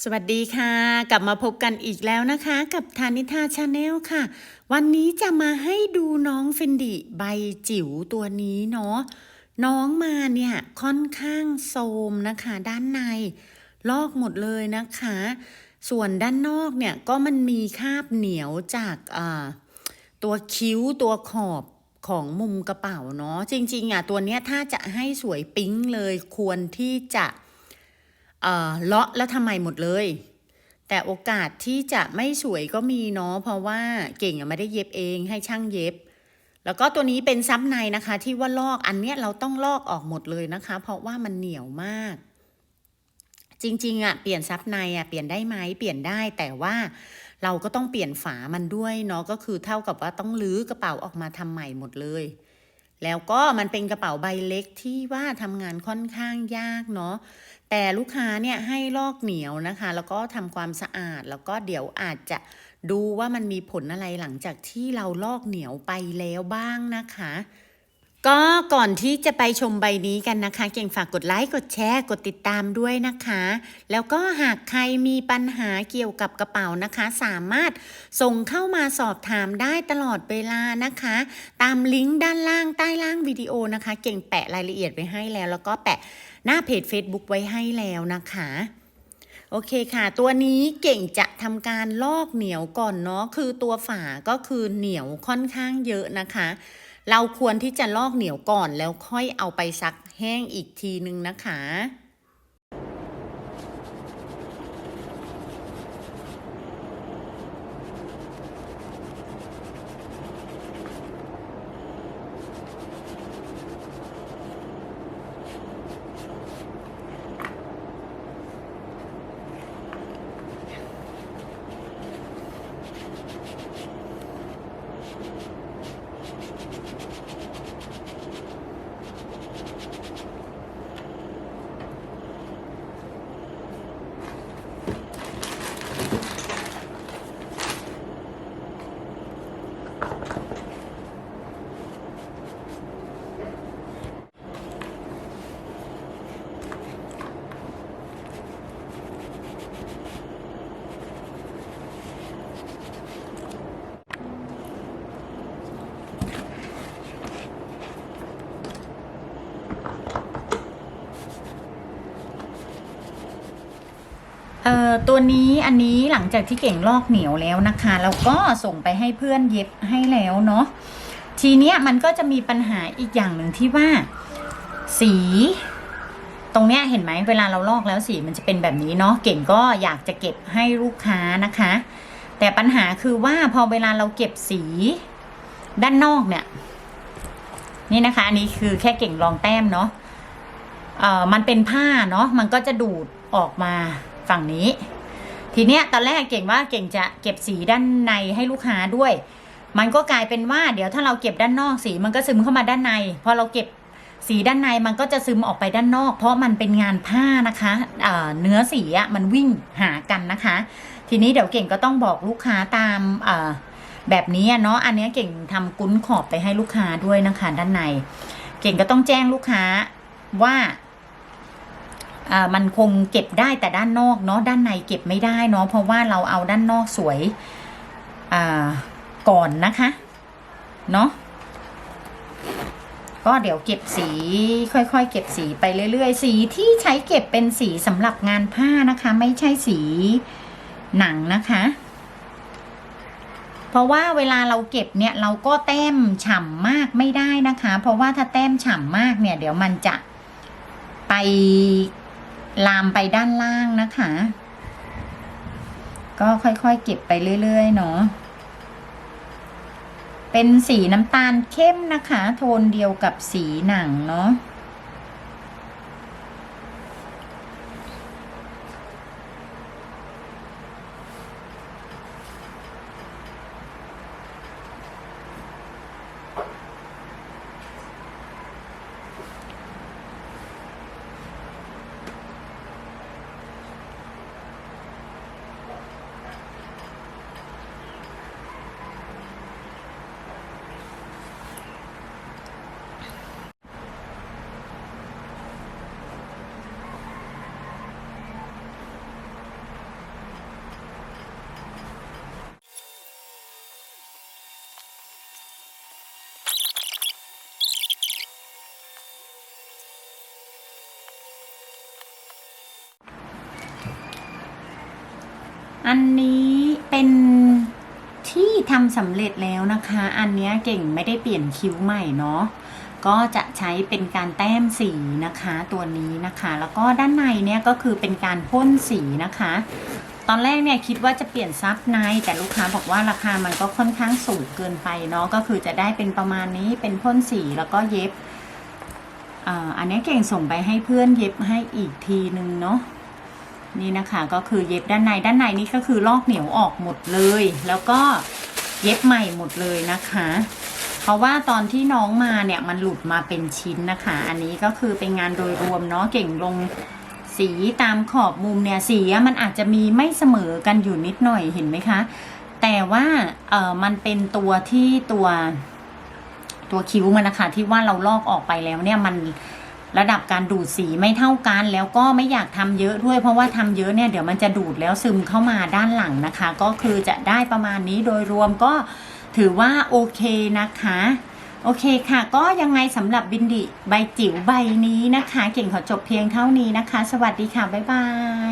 สวัสดีค่ะ กลับมาพบกันอีกแล้วนะคะ กับทานิทาชาแนลค่ะ วันนี้จะมาให้ดูน้องเฟนดิใบจิ๋วตัวนี้เนาะน้องมาเนี่ยค่อนข้างโทรมนะคะ ด้านใน ลอกหมดเลยนะคะ ส่วนด้านนอกเนี่ยก็มันมีคราบเหนียวจากตัวคิ้วตัวขอบของมุมกระเป๋าเนาะจริงๆอะตัวเนี้ยถ้าจะให้สวยปิ๊งเลยควรที่จะ เออเลาะแล้วทำไมหมดเลย แต่โอกาสที่จะไม่สวยก็มีเนาะเพราะว่าเก่งไม่ได้เย็บเองให้ช่างเย็บ แล้วก็ตัวนี้เป็นซับในนะคะ ที่ว่าลอกอันเนี้ยเราต้องลอกออกหมดเลยนะคะ เพราะว่ามันเหนียวมาก จริงๆอะเปลี่ยนซับในอะเปลี่ยนได้ไหมเปลี่ยนได้แต่ว่าเราก็ต้องเปลี่ยนฝามันด้วยเนาะก็คือเท่ากับว่าต้องรื้อกระเป๋าออกมาทำใหม่หมดเลย แล้วก็มันเป็นกระเป๋าใบเล็กที่ว่าทำงานค่อนข้างยากเนาะ แต่ลูกค้าเนี่ยให้ลอกเหนียวนะคะ แล้วก็ทำความสะอาดแล้วก็เดี๋ยวอาจจะดูว่ามันมีผลอะไรหลังจากที่เราลอกเหนียวไปแล้วบ้างนะคะ ก็ก่อนที่จะไปชมใบนี้กันนะคะ เก่งฝากกดไลค์กดแชร์กดติดตามด้วยนะคะ แล้วก็หากใครมีปัญหาเกี่ยวกับกระเป๋านะคะ สามารถส่งเข้ามาสอบถามได้ตลอดเวลานะคะ ตามลิงก์ด้านล่างใต้ล่างวิดีโอนะคะ เก่งแปะรายละเอียดไว้ให้แล้ว แล้วก็แปะหน้าเพจ Facebook ไว้ให้แล้วนะคะโอเคค่ะ ตัวนี้เก่งจะทำการลอกเหนียวก่อนเนาะคือตัวฝาก็คือเหนียวค่อนข้างเยอะนะคะ เราควรที่จะลอกเหนียวก่อนแล้วค่อยเอาไปซักแห้งอีกทีนึงนะคะ เอ่อตัวนี้อันนี้หลังจากที่เก่งลอกเหนียวแล้วนะคะแล้วก็ส่งไปให้เพื่อนเย็บให้แล้วเนาะทีเนี้ยมันก็จะมีปัญหาอีกอย่างหนึ่งที่ว่า สี ตรงเนี้ยเห็นไหมเวลาเราลอกแล้วสีมันจะเป็นแบบนี้เนาะเก่งก็อยากจะเก็บให้ลูกค้านะคะ แต่ปัญหาคือว่าพอเวลาเราเก็บสีด้านนอกเนี่ย นี่นะคะอันนี้คือแค่เก่งลองแต้มเนาะเอ่อมันเป็นผ้าเนาะมันก็จะดูดออกมา ฝั่งนี้ ทีเนี้ยตอนแรกเก่งว่าเก่งจะเก็บสีด้านในให้ลูกค้าด้วย มันก็กลายเป็นว่าเดี๋ยวถ้าเราเก็บด้านนอกสีมันก็ซึมเข้ามาด้านในพอเราเก็บสีด้านในมันก็จะซึมออกไปด้านนอก เพราะมันเป็นงานผ้านะคะเเนื้อสีอะมันวิ่งหากันนะคะ ทีนี้เดี๋ยวเก่งก็ต้องบอกลูกค้าตามแบบนี้เนาะอันนี้เก่งทำกุ้นขอบไปให้ลูกค้าด้วยนะคะ ด้านใน เก่งก็ต้องแจ้งลูกค้าว่า มันคงเก็บได้แต่ด้านนอกเนาะด้านในเก็บไม่ได้เนาะเพราะว่าเราเอาด้านนอกสวยก่อนนะคะเนาะก็เดี๋ยวเก็บสีค่อยๆ เก็บสีไปเรื่อยๆ สีที่ใช้เก็บเป็นสีสำหรับงานผ้านะคะ ไม่ใช่สีหนังนะคะ เพราะว่าเวลาเราเก็บเนี่ยเราก็แต้มฉ่ำมากไม่ได้นะคะ เพราะว่าถ้าแต้มฉ่ำมากเนี่ย เดี๋ยวมันจะไป ลามไปด้านล่างนะคะ ก็ค่อยๆเก็บไปเรื่อยๆเนาะเป็นสีน้ำตาลเข้มนะคะ โทนเดียวกับสีหนังเนาะ อันนี้เป็นที่ทำสำเร็จแล้วนะคะ อันนี้เก่งไม่ได้เปลี่ยนคิ้วใหม่เนาะก็จะใช้เป็นการแต้มสีนะคะตัวนี้นะคะ แล้วก็ด้านในเนี่ยก็คือเป็นการพ่นสีนะคะ ตอนแรกเนี่ยคิดว่าจะเปลี่ยนซับในแต่ลูกค้าบอกว่าราคามันก็ค่อนข้างสูงเกินไปเนาะก็คือจะได้เป็นประมาณนี้เป็นพ่นสีแล้วก็เย็บอ,อันนี้เก่งส่งไปให้เพื่อนเย็บให้อีกทีนึงเนาะ นี่นะคะก็คือเย็บด้านในด้านในนี่ก็คือลอกเหนียวออกหมดเลย แล้วก็เย็บใหม่หมดเลยนะคะ เพราะว่าตอนที่น้องมาเนี่ยมันหลุดมาเป็นชิ้นนะคะ อันนี้ก็คือเป็นงานโดยรวมเนาะเก่งลงสีตามขอบมุมเนี่ยสีมันอาจจะมีไม่เสมอกันอยู่นิดหน่อยเห็นไหมคะ แต่ว่าเออมันเป็นตัวที่ตัว ตัวคิ้วมันนะคะที่ว่าเราลอกออกไปแล้วเนี่ยมัน ระดับการดูดสีไม่เท่ากัน แล้วก็ไม่อยากทำเยอะด้วย เพราะว่าทำเยอะเนี่ยเดี๋ยวมันจะดูดแล้วซึมเข้ามาด้านหลังนะคะ ก็คือจะได้ประมาณนี้โดยรวมก็ถือว่าโอเคนะคะโอเคค่ะ ก็ยังไงสำหรับบินดิใบจิ๋วใบนี้นะคะ เก่งขอจบเพียงเท่านี้นะคะ สวัสดีค่ะ บ๊ายบาย